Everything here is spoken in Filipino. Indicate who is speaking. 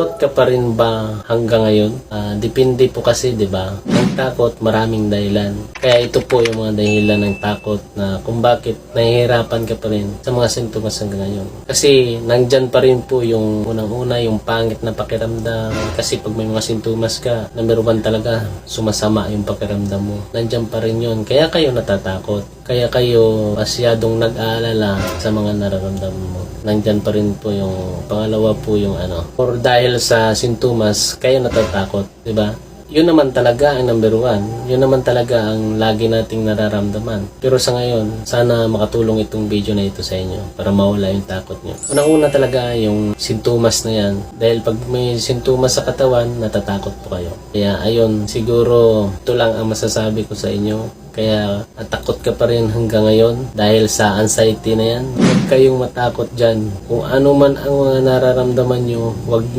Speaker 1: Natatakot ka pa rin ba hanggang ngayon? Ah, depende po kasi, di ba? Ang takot, maraming dahilan. Kaya ito po yung mga dahilan ng takot na kung bakit nahihirapan ka pa rin sa mga sintomas hanggang ngayon. Kasi nandyan pa rin po yung unang-una, yung pangit na pakiramdam. Kasi pag may mga sintomas ka, number one talaga, sumasama yung pakiramdam mo. Nandyan pa rin yun. Kaya kayo natatakot. Kaya kayo masyadong nag-aalala sa mga nararamdaman mo. Nandyan pa rin po yung pangalawa po yung ano. Or dahil sa sintomas, kayo natatakot, di ba? Yun naman talaga ang number one. Yun naman talaga ang lagi nating nararamdaman. Pero sa ngayon, sana makatulong itong video na ito sa inyo para mawala yung takot nyo. Unang-una talaga yung sintomas na yan. Dahil pag may sintomas sa katawan, natatakot po kayo. Kaya ayun, siguro ito lang ang masasabi ko sa inyo. Kaya natakot ka pa rin hanggang ngayon dahil sa anxiety na yan. Huwag kayong matakot dyan. Kung ano man ang mga nararamdaman nyo, huwag nyo